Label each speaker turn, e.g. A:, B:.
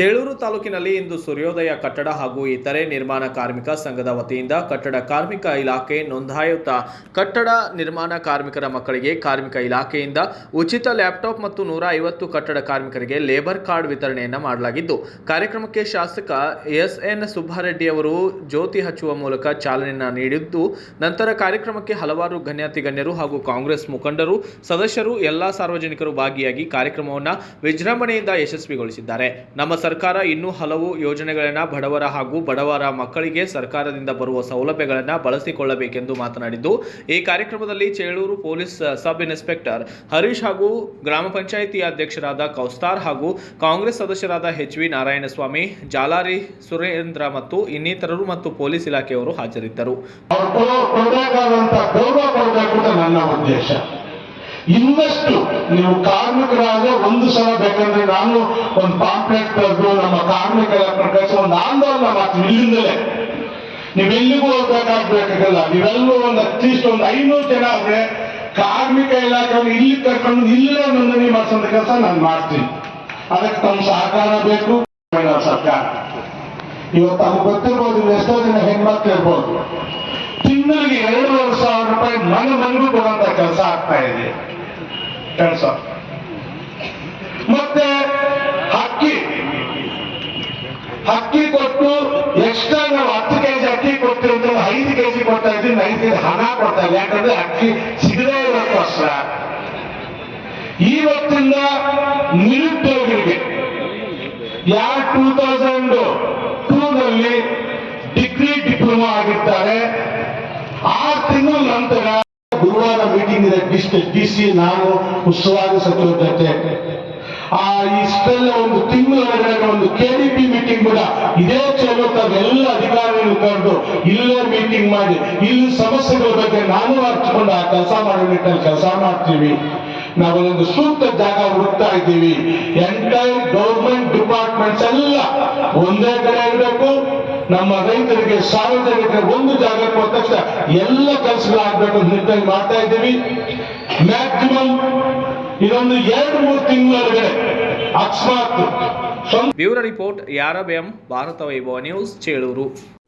A: ಚೇಳೂರು ತಾಲೂಕಿನಲ್ಲಿ ಇಂದು ಸೂರ್ಯೋದಯ ಕಟ್ಟಡ ಹಾಗೂ ಇತರೆ ನಿರ್ಮಾಣ ಕಾರ್ಮಿಕ ಸಂಘದ ವತಿಯಿಂದ ಕಟ್ಟಡ ಕಾರ್ಮಿಕ ಇಲಾಖೆ ನೋಂದಾಯುತ ಕಟ್ಟಡ ನಿರ್ಮಾಣ ಕಾರ್ಮಿಕರ ಮಕ್ಕಳಿಗೆ ಕಾರ್ಮಿಕ ಇಲಾಖೆಯಿಂದ ಉಚಿತ ಲ್ಯಾಪ್ಟಾಪ್ ಮತ್ತು ನೂರ ಐವತ್ತು ಕಟ್ಟಡ ಕಾರ್ಮಿಕರಿಗೆ ಲೇಬರ್ ಕಾರ್ಡ್ ವಿತರಣೆಯನ್ನು ಮಾಡಲಾಗಿದ್ದು, ಕಾರ್ಯಕ್ರಮಕ್ಕೆ ಶಾಸಕ ಎಸ್ ಎನ್ ಸುಬ್ಬಾರೆಡ್ಡಿ ಅವರು ಜ್ಯೋತಿ ಹಚ್ಚುವ ಮೂಲಕ ಚಾಲನೆಯನ್ನು ನೀಡಿದ್ದು, ನಂತರ ಕಾರ್ಯಕ್ರಮಕ್ಕೆ ಹಲವಾರು ಗಣ್ಯಾತಿ ಗಣ್ಯರು ಹಾಗೂ ಕಾಂಗ್ರೆಸ್ ಮುಖಂಡರು, ಸದಸ್ಯರು, ಎಲ್ಲಾ ಸಾರ್ವಜನಿಕರು ಭಾಗಿಯಾಗಿ ಕಾರ್ಯಕ್ರಮವನ್ನು ವಿಜೃಂಭಣೆಯಿಂದ ಯಶಸ್ವಿಗೊಳಿಸಿದ್ದಾರೆ. ನಮ್ಮ ಸರ್ಕಾರ ಇನ್ನೂ ಹಲವು ಯೋಜನೆಗಳನ್ನು ಬಡವರ ಹಾಗೂ ಬಡವರ ಮಕ್ಕಳಿಗೆ ಸರ್ಕಾರದಿಂದ ಬರುವ ಸೌಲಭ್ಯಗಳನ್ನು ಬಳಸಿಕೊಳ್ಳಬೇಕೆಂದು ಮಾತನಾಡಿದ್ದು, ಈ ಕಾರ್ಯಕ್ರಮದಲ್ಲಿ Chelur police sub inspector Harish ಹಾಗೂ ಗ್ರಾಮ ಪಂಚಾಯಿತಿ ಅಧ್ಯಕ್ಷರಾದ ಕೌಸ್ತಾರ್ ಹಾಗೂ ಕಾಂಗ್ರೆಸ್ ಸದಸ್ಯರಾದ ಎಚ್ ವಿ ನಾರಾಯಣಸ್ವಾಮಿ, ಜಾಲಾರಿ ಸುರೇಂದ್ರ ಮತ್ತು ಇನ್ನಿತರರು ಮತ್ತು ಪೊಲೀಸ್ ಇಲಾಖೆಯವರು ಹಾಜರಿದ್ದರು.
B: ಇನ್ನಷ್ಟು ನೀವು ಕಾರ್ಮಿಕರಾದ ಒಂದು ಸಲ ಬೇಕಂದ್ರೆ ನಾನು ಒಂದು ಪಾಂಪ್ಲೆಟ್ ತೆಗೆದು ನಮ್ಮ ಕಾರ್ಮಿಕರ ಪ್ರಕಾಶ ಒಂದು ಆಂದೋಲನ ಮಾಡ್ತೀವಿ ಇಲ್ಲಿಂದಲೇ. ನೀವೆಲ್ಲಿಗೂ ಹೋಗ್ಬೇಕಾಗ್ಬೇಕಾಗಲ್ಲ. ನೀವೆಲ್ಲೂ ಒಂದು ಅಟ್ಲೀಸ್ಟ್ ಒಂದು ಐನೂರು ಜನ ಆದ್ರೆ ಕಾರ್ಮಿಕ ಇಲಾಖೆಯನ್ನು ಇಲ್ಲಿ ಕರ್ಕೊಂಡು ಇಲ್ಲೇ ನೋಂದಣಿ ಮಾಡಿಸೋಂಥ ಕೆಲಸ ನಾನು ಮಾಡ್ತೀನಿ. ಅದಕ್ಕೆ ತಮ್ಮ ಸಹಕಾರ ಬೇಕು. ಸರ್ಕಾರ. ಇವತ್ತು ನಮ್ಗೆ ಗೊತ್ತಿರ್ಬೋದು ಇಲ್ಲಿ ಎಷ್ಟೋ ಜನ ಹೆಣ್ಮಕ್ಳು ಇರ್ಬೋದು. ತಿಂಗಳಿಗೆ ಎರಡೂವರೆ ಸಾವಿರ ರೂಪಾಯಿ ಮನೆ ಮನೆಗೂ ಕೊಡುವಂತ ಕೆಲಸ ಆಗ್ತಾ ಇದೆ. ಕೆಲಸ. ಮತ್ತೆ ಅಕ್ಕಿ ಅಕ್ಕಿ ಕೊಟ್ಟು ಎಕ್ಸ್ಟ್ರಾ ನಾವು ಹತ್ತು ಕೆಜಿ ಅಕ್ಕಿ ಕೊಡ್ತೀವಿ ಅಂತ ಐದು ಕೆಜಿ ಕೊಡ್ತಾ ಇದ್ದೀವಿ ಐದು ಕೆಜಿ ಹಣ ಕೊಡ್ತಾ ಇಲ್ಲ ಯಾಕಂದ್ರೆ ಅಕ್ಕಿ ಸಿಗದೇ ಇರೋಕ್ಕೋಸ್ಕರ ಇವತ್ತಿಂದ ನಿರುದ್ಯೋಗಿಗೆ ಯಾರು ಟೂ ತೌಸಂಡ್ ಟೂ ನಲ್ಲಿ ಡಿಗ್ರಿ ಡಿಪ್ಲೊಮಾ ಆಗಿರ್ತಾರೆ ಆರು ತಿಂಗಳ ನಂತರ ಗುರುವಾರ ಮೀಟಿಂಗ್ ಇದೆ. ಡಿ ಸಿ ನಾನು, ಉಸ್ತುವಾರಿ ಸಚಿವರ ಜೊತೆ. ಆ, ಇಷ್ಟೆಲ್ಲ ಒಂದು ತಿಂಗಳೊಳಗಡೆ ಒಂದು ಕೆಡಿಪಿ ಮೀಟಿಂಗ್ ಕೂಡ ಇದೇ ಚಲೋತ್ತಾಗ ಎಲ್ಲ ಅಧಿಕಾರಿಗಳು ಕರೆದು ಇಲ್ಲೇ ಮೀಟಿಂಗ್ ಮಾಡಿ, ಇಲ್ಲಿ ಸಮಸ್ಯೆಗಳ ಬಗ್ಗೆ ನಾನು ಹಚ್ಚಿಕೊಂಡು ಆ ಕೆಲಸ ಮಾಡೋ ನಿಟ್ಟಲ್ಲಿ ಕೆಲಸ ಮಾಡ್ತೀವಿ. ನಾವೊಂದು ಸೂಕ್ತ ಜಾಗ ಹುಡುಕ್ತಾ ಇದ್ದೀವಿ. ಎಂಟೈರ್ ಗೌರ್ಮೆಂಟ್ ಡಿಪಾರ್ಟ್ಮೆಂಟ್ಸ್ ಎಲ್ಲ ಒಂದೇ ನಮ್ಮ ರೈತರಿಗೆ ಸಾರ್ವಜನಿಕ ಒಂದು ಜಾಗ ಕೊಟ್ಟ ಎಲ್ಲ ಕೆಲಸಗಳಾಗಬೇಕು ಅಂತ ಮಾಡ್ತಾ ಇದ್ದೀವಿ. ಮ್ಯಾಕ್ಸಿಮಮ್ ಇದೊಂದು ಎರಡು, ಮೂರು ತಿಂಗಳೊಳಗಡೆ ಅಕಸ್ಮಾತ್
A: bureau report ಯಾರಬ್ಎಂ Bharat Vaibhav news, Chelur.